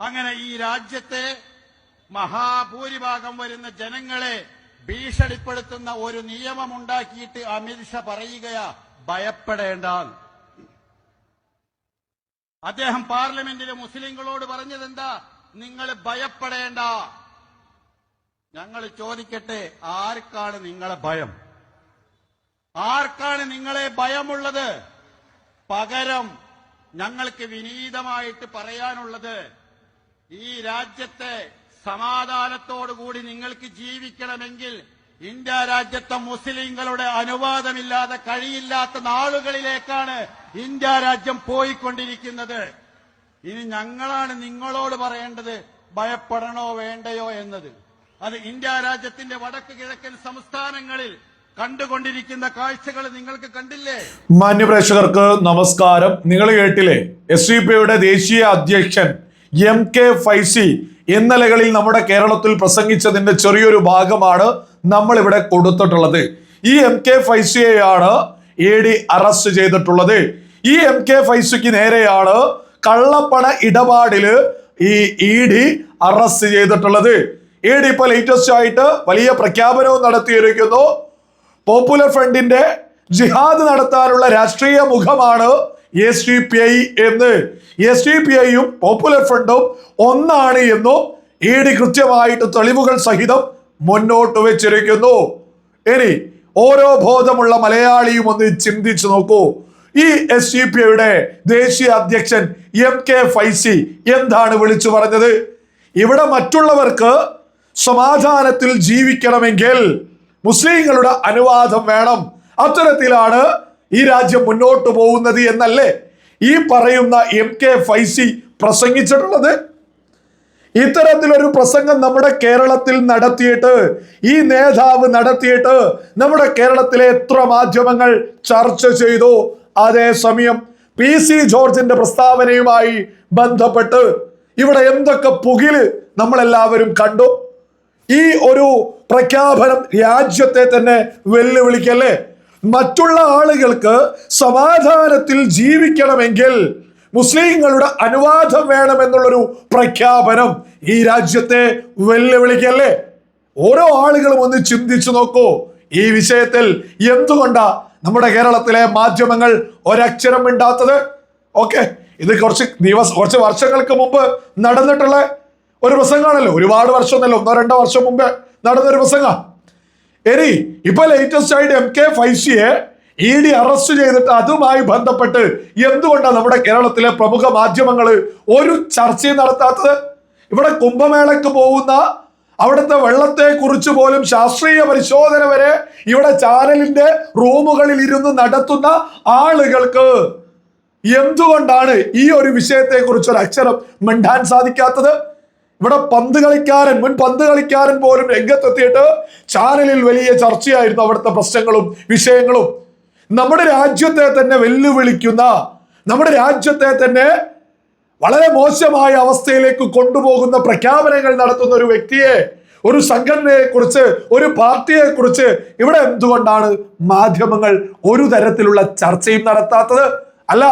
അങ്ങനെ ഈ രാജ്യത്തെ മഹാഭൂരിഭാഗം വരുന്ന ജനങ്ങളെ ഭീഷണിപ്പെടുത്തുന്ന ഒരു നിയമമുണ്ടാക്കിയിട്ട് അമിത്ഷാ പറയുകയാ ഭയപ്പെടേണ്ട അദ്ദേഹം പാർലമെന്റിലെ മുസ്ലിങ്ങളോട് പറഞ്ഞതെന്താ? നിങ്ങൾ ഭയപ്പെടേണ്ട. ഞങ്ങൾ ചോദിക്കട്ടെ ആർക്കാണ് നിങ്ങളെ ഭയം? ആർക്കാണ് നിങ്ങളെ ഭയമുള്ളത്? പകരം ഞങ്ങൾക്ക് വിനീതമായിട്ട് പറയാനുള്ളത് ഈ രാജ്യത്തെ സമാധാനത്തോടുകൂടി നിങ്ങൾക്ക് ജീവിക്കണമെങ്കിൽ ഇന്ത്യ രാജ്യത്തെ മുസ്ലിങ്ങളുടെ അനുവാദമില്ലാതെ കഴിയില്ലാത്ത നാളുകളിലേക്കാണ് ഇന്ത്യ രാജ്യം പോയിക്കൊണ്ടിരിക്കുന്നത്. ഇനി ഞങ്ങളാണ് നിങ്ങളോട് പറയേണ്ടത് ഭയപ്പെടണോ വേണ്ടയോ എന്നത്. അത് ഇന്ത്യ രാജ്യത്തിന്റെ വടക്ക് കിഴക്കൻ സംസ്ഥാനങ്ങളിൽ കണ്ടുകൊണ്ടിരിക്കുന്ന കാഴ്ചകൾ നിങ്ങൾക്ക് കണ്ടില്ലേ? മാന്യപ്രേക്ഷകർക്ക് നമസ്കാരം. നിങ്ങൾ കേട്ടില്ലേ? എസ് ദേശീയ അധ്യക്ഷൻ എം കെ ഫൈസി ഇന്നലകളിൽ നമ്മുടെ കേരളത്തിൽ പ്രസംഗിച്ചതിന്റെ ചെറിയൊരു ഭാഗമാണ് നമ്മൾ ഇവിടെ കൊടുത്തിട്ടുള്ളത്. ഈ എം കെ ഫൈസിയെയാണ് ഇ ഡി അറസ്റ്റ് ചെയ്തിട്ടുള്ളത്. ഈ എം കെ ഫൈസിക്ക് നേരെയാണ് കള്ളപ്പണ ഇടപാടിൽ ഈ ഇ ഡി അറസ്റ്റ് ചെയ്തിട്ടുള്ളത്. ഇ ഡി ഇപ്പൊ ലേറ്റസ്റ്റ് ആയിട്ട് വലിയ പ്രഖ്യാപനവും നടത്തിയിരിക്കുന്നു. പോപ്പുലർ ഫ്രണ്ടിന്റെ ജിഹാദ് നടത്താനുള്ള രാഷ്ട്രീയ മുഖമാണ് എസ് ഡി പി ഐ എന്ന് S D P I popular ഫ്രണ്ടും ഒന്നാണ് എന്നും ഇ ഡി കൃത്യമായിട്ട് തെളിവുകൾ സഹിതം മുന്നോട്ട് വെച്ചിരിക്കുന്നു. ഇനി ഓരോ ബോധമുള്ള മലയാളിയും ഒന്ന് ചിന്തിച്ചു നോക്കൂ. ഈ എസ് ഡി പി ഐയുടെ ദേശീയ അധ്യക്ഷൻ എം കെ ഫൈസി എന്താണ് വിളിച്ചു പറഞ്ഞത്? ഇവിടെ മറ്റുള്ളവർക്ക് സമാധാനത്തിൽ ജീവിക്കണമെങ്കിൽ മുസ്ലിങ്ങളുടെ അനുവാദം വേണം. അത്തരത്തിലാണ് ഈ രാജ്യം മുന്നോട്ട് പോകുന്നത് എന്നല്ലേ ഈ പറയുന്ന എം കെ ഫൈസി പ്രസംഗിച്ചിട്ടുള്ളത്? ഇത്തരത്തിലൊരു പ്രസംഗം നമ്മുടെ കേരളത്തിൽ നടത്തിയിട്ട് ഈ നേതാവ് നടത്തിയിട്ട് നമ്മുടെ കേരളത്തിലെ എത്ര മാധ്യമങ്ങൾ ചർച്ച ചെയ്തു. അതേസമയം പി സി ജോർജിന്റെ പ്രസ്താവനയുമായി ബന്ധപ്പെട്ട് ഇവിടെ എന്തൊക്കെ പുകിൽ നമ്മളെല്ലാവരും കണ്ടു. ഈ ഒരു പ്രഖ്യാപനം രാജ്യത്തെ തന്നെ വെല്ലുവിളിക്കല്ലേ? മറ്റുള്ള ആളുകൾക്ക് സമാധാനത്തിൽ ജീവിക്കണമെങ്കിൽ മുസ്ലിങ്ങളുടെ അനുവാദം വേണമെന്നുള്ളൊരു പ്രഖ്യാപനം ഈ രാജ്യത്തെ വെല്ലുവിളിക്കല്ലേ? ഓരോ ആളുകളും ഒന്ന് ചിന്തിച്ചു നോക്കൂ. ഈ വിഷയത്തിൽ എന്തുകൊണ്ടാ നമ്മുടെ കേരളത്തിലെ മാധ്യമങ്ങൾ ഒരക്ഷരം മിണ്ടാത്തത്? ഓക്കെ ഇത് കുറച്ച് ദിവസം കുറച്ച് വർഷങ്ങൾക്ക് മുമ്പ് നടന്നിട്ടുള്ള ഒരു പ്രസംഗമാണല്ലോ. ഒരുപാട് വർഷമൊന്നല്ല ഒന്നോ രണ്ടോ വർഷം മുമ്പ് നടന്നൊരു പ്രസംഗ ഇനി ഇപ്പൊ ലേറ്റസ്റ്റ് ആയിട്ട് എം കെ ഫൈസിയെ ഇ ഡി അറസ്റ്റ് ചെയ്തിട്ട് അതുമായി ബന്ധപ്പെട്ട് എന്തുകൊണ്ടാണ് നമ്മുടെ കേരളത്തിലെ പ്രമുഖ മാധ്യമങ്ങൾ ഒരു ചർച്ചയും നടത്താത്തത്? ഇവിടെ കുംഭമേളയ്ക്ക് പോകുന്ന അവിടുത്തെ വെള്ളത്തെ കുറിച്ച് പോലും ശാസ്ത്രീയ പരിശോധന വരെ ഇവിടെ ചാനലിന്റെ റൂമുകളിൽ ഇരുന്ന് നടത്തുന്ന ആളുകൾക്ക് എന്തുകൊണ്ടാണ് ഈ ഒരു വിഷയത്തെ കുറിച്ച് ഒരു അക്ഷരം മിണ്ടാൻ സാധിക്കാത്തത്? ഇവിടെ പന്ത് കളിക്കാരൻ മുൻ പന്ത് കളിക്കാരൻ പോലും രംഗത്തെത്തിയിട്ട് ചാനലിൽ വലിയ ചർച്ചയായിരുന്നു അവിടുത്തെ പ്രശ്നങ്ങളും വിഷയങ്ങളും. നമ്മുടെ രാജ്യത്തെ തന്നെ വെല്ലുവിളിക്കുന്ന നമ്മുടെ രാജ്യത്തെ തന്നെ വളരെ മോശമായ അവസ്ഥയിലേക്ക് കൊണ്ടുപോകുന്ന പ്രഖ്യാപനങ്ങൾ നടത്തുന്ന ഒരു വ്യക്തിയെ ഒരു സംഘടനയെ കുറിച്ച് ഒരു പാർട്ടിയെ കുറിച്ച് ഇവിടെ എന്തുകൊണ്ടാണ് മാധ്യമങ്ങൾ ഒരു തരത്തിലുള്ള ചർച്ചയും നടത്താത്തത്? അല്ല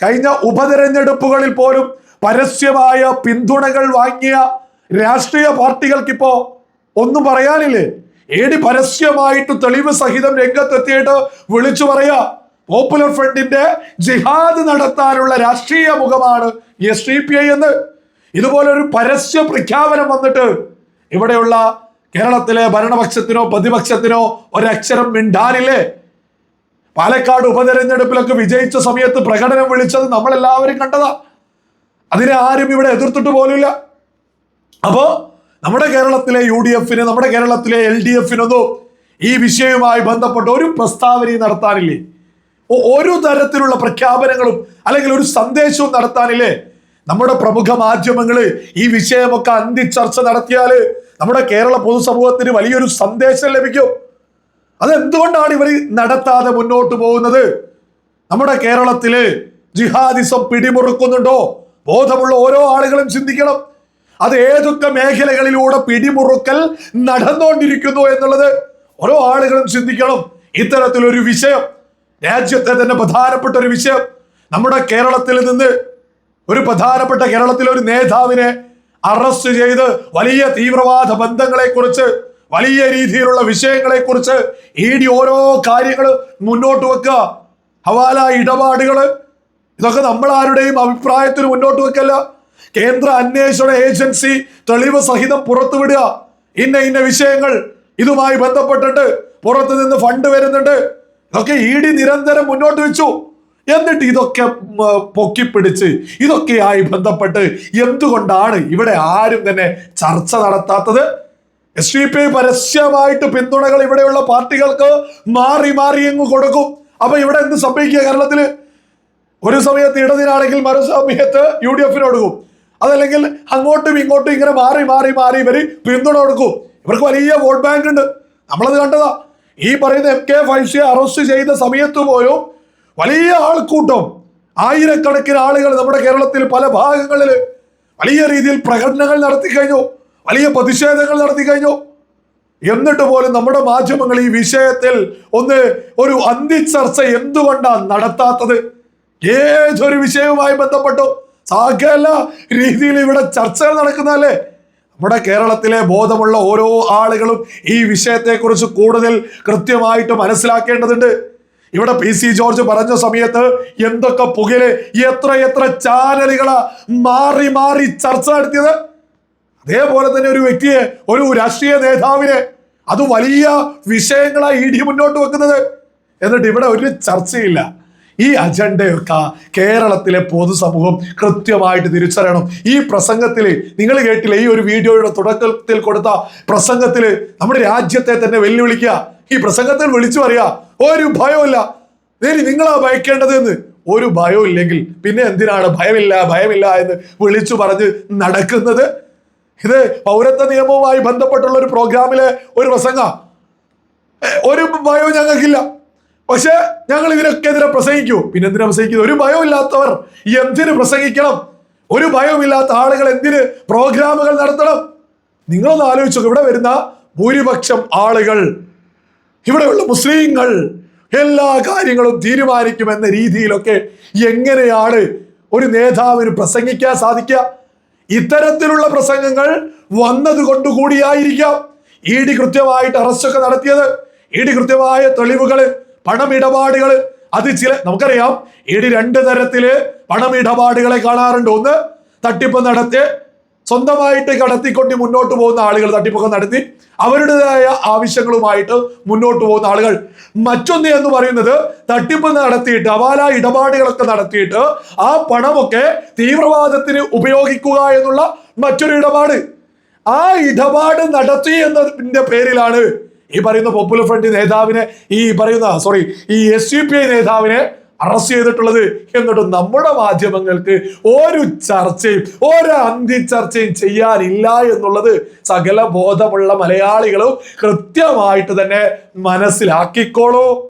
കഴിഞ്ഞ ഉപതെരഞ്ഞെടുപ്പുകളിൽ പോലും പരസ്യമായ പിന്തുണകൾ വാങ്ങിയ രാഷ്ട്രീയ പാർട്ടികൾക്ക് ഇപ്പോ ഒന്നും പറയാനില്ലേ? ഏടി പരസ്യമായിട്ട് തെളിവ് സഹിതം രംഗത്തെത്തിയിട്ട് വിളിച്ചു പറയാ പോപ്പുലർ ഫ്രണ്ടിന്റെ ജിഹാദ് നടത്താനുള്ള രാഷ്ട്രീയ മുഖമാണ് എസ് ഡി പി ഐ എന്ന്. ഇതുപോലൊരു പരസ്യ പ്രഖ്യാപനം വന്നിട്ട് ഇവിടെയുള്ള കേരളത്തിലെ ഭരണപക്ഷത്തിനോ പ്രതിപക്ഷത്തിനോ ഒരക്ഷരം മിണ്ടാനില്ലേ? പാലക്കാട് ഉപതെരഞ്ഞെടുപ്പിലൊക്കെ വിജയിച്ച സമയത്ത് പ്രകടനം വിളിച്ചത് നമ്മളെല്ലാവരും കണ്ടതാ. അതിനെ ആരും ഇവിടെ എതിർത്തിട്ട് പോലില്ല അപ്പോ നമ്മുടെ കേരളത്തിലെ യു ഡി എഫിന് നമ്മുടെ കേരളത്തിലെ എൽ ഡി എഫിനൊന്നും ഈ വിഷയവുമായി ബന്ധപ്പെട്ട് ഒരു പ്രസ്താവനയും നടത്താനില്ലേ? ഒരു തരത്തിലുള്ള പ്രഖ്യാപനങ്ങളും അല്ലെങ്കിൽ ഒരു സന്ദേശവും നടത്താനില്ലേ? നമ്മുടെ പ്രമുഖ മാധ്യമങ്ങൾ ഈ വിഷയമൊക്കെ അന്തി ചർച്ച നടത്തിയാൽ നമ്മുടെ കേരള പൊതുസമൂഹത്തിന് വലിയൊരു സന്ദേശം ലഭിക്കും. അതെന്തുകൊണ്ടാണ് ഇവർ നടത്താതെ മുന്നോട്ട് പോകുന്നത്? നമ്മുടെ കേരളത്തിൽ ജിഹാദിസം പിടിമുറുക്കുന്നുണ്ടോ? ബോധമുള്ള ഓരോ ആളുകളും ചിന്തിക്കണം. അത് ഏതൊക്കെ മേഖലകളിലൂടെ പിടിമുറുക്കൽ നടന്നുകൊണ്ടിരിക്കുന്നു എന്നുള്ളത് ഓരോ ആളുകളും ചിന്തിക്കണം. ഇത്തരത്തിലൊരു വിഷയം രാജ്യത്തെ തന്നെ പ്രധാനപ്പെട്ട ഒരു വിഷയം. നമ്മുടെ കേരളത്തിൽ നിന്ന് ഒരു പ്രധാനപ്പെട്ട കേരളത്തിലെ ഒരു നേതാവിനെ അറസ്റ്റ് ചെയ്ത് വലിയ തീവ്രവാദ ബന്ധങ്ങളെ കുറിച്ച് വലിയ രീതിയിലുള്ള വിഷയങ്ങളെ കുറിച്ച് ഈ ഓരോ കാര്യങ്ങൾ മുന്നോട്ട് വെക്കുക. ഹവാല ഇടപാടുകൾ ഇതൊക്കെ നമ്മൾ ആരുടെയും അഭിപ്രായത്തിന് മുന്നോട്ട് വെക്കല്ല. കേന്ദ്ര അന്വേഷണ ഏജൻസി തെളിവ് സഹിതം പുറത്തുവിടുക. ഇന്ന ഇന്ന വിഷയങ്ങൾ ഇതുമായി ബന്ധപ്പെട്ടിട്ട് പുറത്തു നിന്ന് ഫണ്ട് വരുന്നുണ്ട്. ഇതൊക്കെ ഇ ഡി നിരന്തരം മുന്നോട്ട് വെച്ചു. എന്നിട്ട് ഇതൊക്കെ പൊക്കിപ്പിടിച്ച് ഇതൊക്കെയായി ബന്ധപ്പെട്ട് എന്തുകൊണ്ടാണ് ഇവിടെ ആരും തന്നെ ചർച്ച നടത്താത്തത്? എസ് ഡി പി പരസ്യമായിട്ട് പിന്തുണകൾ ഇവിടെയുള്ള പാർട്ടികൾക്ക് മാറി മാറി അങ്ങ് കൊടുക്കും. അപ്പൊ ഇവിടെ എന്ത് സംഭവിക്കുക കേരളത്തിൽ? ഒരു സമയത്ത് ഇടതിനാണെങ്കിൽ മറു സമയത്ത് യു ഡി എഫിന് കൊടുക്കും അതല്ലെങ്കിൽ അങ്ങോട്ടും ഇങ്ങോട്ടും ഇങ്ങനെ മാറി മാറി മാറി ഇവർ പിന്തുണ കൊടുക്കും. ഇവർക്ക് വലിയ വോട്ട് ബാങ്ക് ഉണ്ട്. നമ്മളത് കണ്ടതാ. ഈ പറയുന്ന എം കെ ഫൈസിയെ അറസ്റ്റ് ചെയ്ത സമയത്ത് പോലും വലിയ ആൾക്കൂട്ടം ആയിരക്കണക്കിന് ആളുകൾ നമ്മുടെ കേരളത്തിൽ പല ഭാഗങ്ങളിൽ വലിയ രീതിയിൽ പ്രകടനങ്ങൾ നടത്തി കഴിഞ്ഞു. വലിയ പ്രതിഷേധങ്ങൾ നടത്തി കഴിഞ്ഞു. എന്നിട്ട് പോലും നമ്മുടെ മാധ്യമങ്ങൾ ഈ വിഷയത്തിൽ ഒന്ന് ഒരു അന്തിച്ചർച്ച എന്തുകൊണ്ടാണ് നടത്താത്തത്? ഏതൊരു വിഷയവുമായി ബന്ധപ്പെട്ടു? സകല രീതിയിൽ ഇവിടെ ചർച്ചകൾ നടക്കുന്നതല്ലേ നമ്മുടെ കേരളത്തിലെ ബോധമുള്ള ഓരോ ആളുകളും ഈ വിഷയത്തെക്കുറിച്ച് കൂടുതൽ കൃത്യമായിട്ട് മനസ്സിലാക്കേണ്ടതുണ്ട്. ഇവിടെ പി സി ജോർജ് പറഞ്ഞ സമയത്ത് എന്തൊക്കെ പുകയിൽ എത്ര എത്ര ചാനലുകളാ മാറി മാറി ചർച്ച നടത്തിയത്. അതേപോലെ തന്നെ ഒരു വ്യക്തിയെ ഒരു രാഷ്ട്രീയ നേതാവിനെ അത് വലിയ വിഷയങ്ങളായി ഇടി മുന്നോട്ട് വെക്കുന്നത്. എന്നിട്ട് ഇവിടെ ഒരു ചർച്ചയില്ല. ഈ അജണ്ടയൊക്കെ കേരളത്തിലെ പൊതുസമൂഹം കൃത്യമായിട്ട് തിരിച്ചറിയണം. ഈ പ്രസംഗത്തിൽ നിങ്ങൾ കേട്ടില്ല? ഈ ഒരു വീഡിയോയുടെ തുടക്കത്തിൽ കൊടുത്ത പ്രസംഗത്തിൽ നമ്മുടെ രാജ്യത്തെ തന്നെ വെല്ലുവിളിക്കുക. ഈ പ്രസംഗത്തിൽ വിളിച്ചു പറയാ ഒരു ഭയമില്ല നേരി നിങ്ങളാ ഭയക്കേണ്ടത് എന്ന്. ഒരു ഭയവും ഇല്ലെങ്കിൽ പിന്നെ എന്തിനാണ് ഭയമില്ല ഭയമില്ല എന്ന് വിളിച്ചു പറഞ്ഞ് നടക്കുന്നത്? ഇത് പൗരത്വ നിയമവുമായി ബന്ധപ്പെട്ടുള്ള ഒരു പ്രോഗ്രാമിലെ ഒരു പ്രസംഗ. ഒരു ഭയവും ഞങ്ങൾക്കില്ല. പക്ഷെ ഞങ്ങൾ ഇതിനൊക്കെതിരെ പ്രസംഗിക്കൂ. പിന്നെ എന്തിനാ പ്രസംഗിക്കുന്നത്? ഒരു ഭയമില്ലാത്തവർ എന്തിനു പ്രസംഗിക്കണം. ഒരു ഭയവുമില്ലാത്ത ആളുകൾ എന്തിന് പ്രോഗ്രാമുകൾ നടത്തണം? നിങ്ങളൊന്ന് ആലോചിച്ചു ഇവിടെ വരുന്ന ഭൂരിപക്ഷം ആളുകൾ ഇവിടെയുള്ള മുസ്ലിങ്ങൾ എല്ലാ കാര്യങ്ങളും തീരുമാനിക്കുമെന്ന രീതിയിലൊക്കെ എങ്ങനെയാണ് ഒരു നേതാവിന് പ്രസംഗിക്കാൻ സാധിക്കുക? ഇത്തരത്തിലുള്ള പ്രസംഗങ്ങൾ വന്നത് കൊണ്ടുകൂടിയായിരിക്കാം ഇ ഡി കൃത്യമായിട്ട് അറസ്റ്റൊക്കെ നടത്തിയത്. ഇ ഡി കൃത്യമായ തെളിവുകൾ പണമിടപാടുകൾ. അത് ചില നമുക്കറിയാം ഇടി രണ്ട് തരത്തിൽ പണമിടപാടുകളെ കാണാറുണ്ട്. ഒന്ന് തട്ടിപ്പ് നടത്തി സ്വന്തമായിട്ട് കടത്തിക്കൊണ്ട് മുന്നോട്ട് പോകുന്ന ആളുകൾ തട്ടിപ്പൊക്കെ നടത്തി അവരുടേതായ ആവശ്യങ്ങളുമായിട്ട് മുന്നോട്ട് പോകുന്ന ആളുകൾ. മറ്റൊന്ന് എന്ന് പറയുന്നത് തട്ടിപ്പ് നടത്തിയിട്ട് അവാല ഇടപാടുകളൊക്കെ നടത്തിയിട്ട് ആ പണമൊക്കെ തീവ്രവാദത്തിന് ഉപയോഗിക്കുക എന്നുള്ള മറ്റൊരു ഇടപാട്. ആ ഇടപാട് നടത്തി എന്നതിന്റെ പേരിലാണ് ഈ പറയുന്ന പോപ്പുലർ ഫ്രണ്ട് നേതാവിനെ ഈ പറയുന്ന സോറി ഈ എസ് യു പി ഐ നേതാവിനെ അറസ്റ്റ് ചെയ്തിട്ടുള്ളത് എന്നിട്ട് നമ്മുടെ മാധ്യമങ്ങൾക്ക് ഒരു ചർച്ചയും ഒരു അന്തിച്ചർച്ചയും ചെയ്യാനില്ല എന്നുള്ളത് സകല ബോധമുള്ള മലയാളികളും കൃത്യമായിട്ട് തന്നെ മനസ്സിലാക്കിക്കോളൂ.